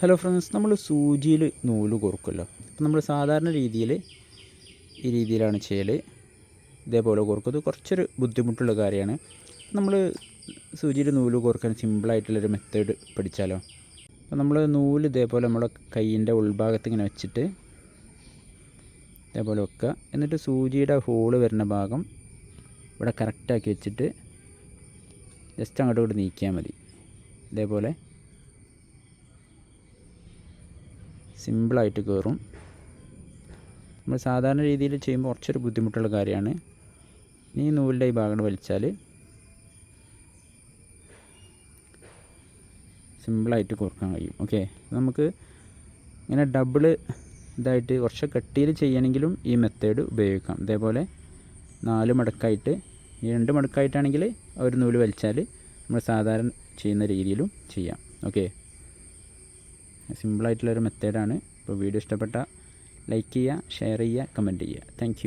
Hello friends നമ്മൾ സൂചിയിൽ നൂൽ കോർക്കുമല്ലോ അപ്പം നമ്മൾ സാധാരണ രീതിയിൽ ഈ രീതിയിലാണ് ചെയ്യൽ ഇതേപോലെ കോർക്കും ഇത് കുറച്ചൊരു ബുദ്ധിമുട്ടുള്ള കാര്യമാണ്. നമ്മൾ സൂചിയിൽ നൂൽ കോർക്കാൻ സിമ്പിളായിട്ടുള്ളൊരു മെത്തേഡ് പഠിച്ചാലോ. അപ്പം നമ്മൾ നൂൽ ഇതേപോലെ നമ്മുടെ കയ്യിന്റെ ഉൾഭാഗത്ത് ഇങ്ങനെ വെച്ചിട്ട് ഇതേപോലെ വെക്കുക. എന്നിട്ട് സൂചിയുടെ ഹോൾ വരുന്ന ഭാഗം ഇവിടെ കറക്റ്റാക്കി വെച്ചിട്ട് ജസ്റ്റ് അങ്ങോട്ട് ഇങ്ങോട്ട് നീക്കിയാൽ മതി. ഇതേപോലെ സിമ്പിളായിട്ട് കയറും. നമ്മൾ സാധാരണ രീതിയിൽ ചെയ്യുമ്പോൾ കുറച്ചൊരു ബുദ്ധിമുട്ടുള്ള കാര്യമാണ്. ഈ നൂലിന്റെ ഈ ഭാഗം വലിച്ചാൽ സിമ്പിളായിട്ട് കോർക്കാൻ കഴിയും. ഓക്കെ? നമുക്ക് ഇങ്ങനെ ഡബിൾ ഇതായിട്ട് കുറച്ച് കട്ടിയിൽ ചെയ്യണമെങ്കിലും ഈ മെത്തേഡ് ഉപയോഗിക്കാം. ഇതേപോലെ നാല് മടക്കായിട്ട് രണ്ട് മടക്കായിട്ടാണെങ്കിൽ ഒരു നൂൽ വലിച്ചാൽ നമ്മൾ സാധാരണ ചെയ്യുന്ന രീതിയിലും ചെയ്യാം. ഓക്കെ? സിമ്പിളായിട്ടുള്ളൊരു മെത്തേഡാണ്. അപ്പോൾ വീഡിയോ ഇഷ്ടപ്പെട്ട ലൈക്ക് ചെയ്യുക ഷെയർ ചെയ്യുക കമന്റ് ചെയ്യുക. താങ്ക്